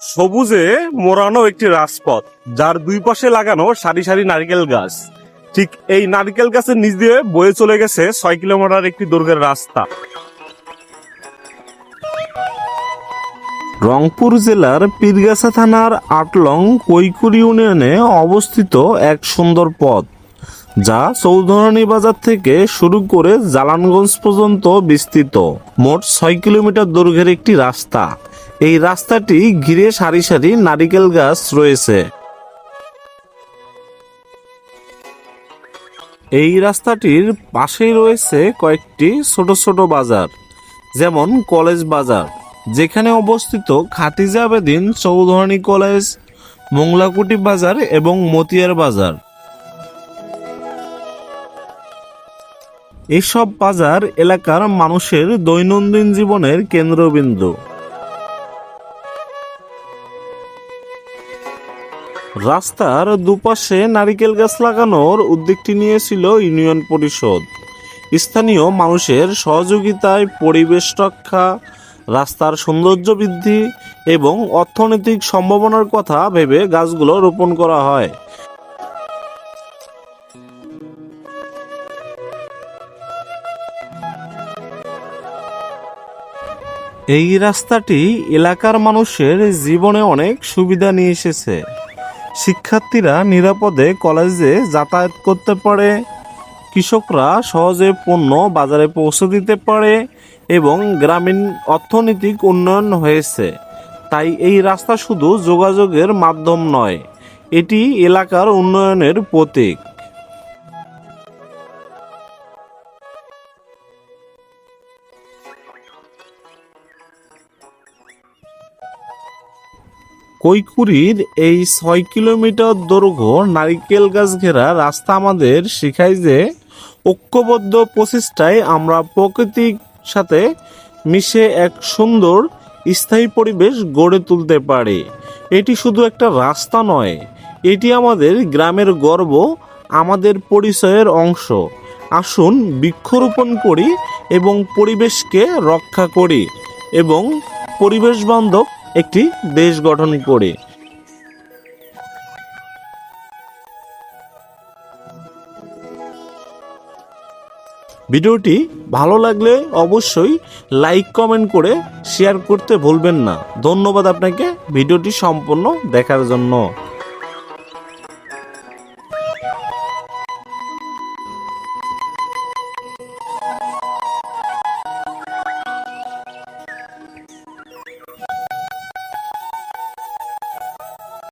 সবুজে মোড়ানো একটি রাজপথ, যার দুই পাশে লাগানো সারি সারি নারকেল গাছ। ঠিক এই নারকেল গাছের নিচ দিয়ে বয়ে চলে গেছে ছয় কিলোমিটার একটি দৈর্ঘ্যের রাস্তা। রংপুর জেলার পীরগাছা থানার আটলং কৈকুর ইউনিয়নে অবস্থিত এক সুন্দর পথ, যা চৌধুরানী বাজার থেকে শুরু করে জালানগঞ্জ পর্যন্ত বিস্তৃত। মোট ছয় কিলোমিটার দৈর্ঘ্যের একটি রাস্তা। এই রাস্তাটি ঘিরে সারি সারি নারিকেল গাছ রয়েছে। এই রাস্তাটির পাশেই রয়েছে কয়েকটি ছোট ছোট বাজার, যেমন কলেজ বাজার, যেখানে অবস্থিত খাতিজা বেদিন চৌধুরানী কলেজ, মোংলাকুটি বাজার এবং মতিয়ার বাজার। এসব বাজার এলাকার মানুষের দৈনন্দিন জীবনের কেন্দ্রবিন্দু। রাস্তার দুপাশে নারিকেল গাছ লাগানোর উদ্যোগটি নিয়েছিল ইউনিয়ন পরিষদ। স্থানীয় মানুষের সহযোগিতায় পরিবেশ রক্ষা, রাস্তার সৌন্দর্য বৃদ্ধি এবং অর্থনৈতিক সম্ভাবনার কথা ভেবে গাছগুলো রোপণ করা হয়। এই রাস্তাটি এলাকার মানুষের জীবনে অনেক সুবিধা নিয়ে এসেছে। শিক্ষার্থীরা নিরাপদে কলেজে যাতায়াত করতে পারে, কৃষকরা সহজে পণ্য বাজারে পৌঁছে দিতে পারে এবং গ্রামীণ অর্থনৈতিক উন্নয়ন হয়েছে। তাই এই রাস্তা শুধু যোগাযোগের মাধ্যম নয়, এটি এলাকার উন্নয়নের প্রতীক। কৈকুরির এই ছয় কিলোমিটার দৈর্ঘ্য নারিকেল গাছ ঘেরা রাস্তা আমাদের শেখায় যে ঐক্যবদ্ধ প্রচেষ্টায় আমরা প্রকৃতির সাথে মিশে এক সুন্দর, স্থায়ী পরিবেশ গড়ে তুলতে পারি। এটি শুধু একটা রাস্তা নয়, এটি আমাদের গ্রামের গর্ব, আমাদের পরিচয়ের অংশ। আসুন বৃক্ষরোপণ করি এবং পরিবেশকে রক্ষা করি এবং পরিবেশ বান্ধব একটি দেশ গঠন করে। ভিডিওটি ভালো লাগলে অবশ্যই লাইক, কমেন্ট করে শেয়ার করতে ভুলবেন না। ধন্যবাদ আপনাকে ভিডিওটি সম্পূর্ণ দেখার জন্য।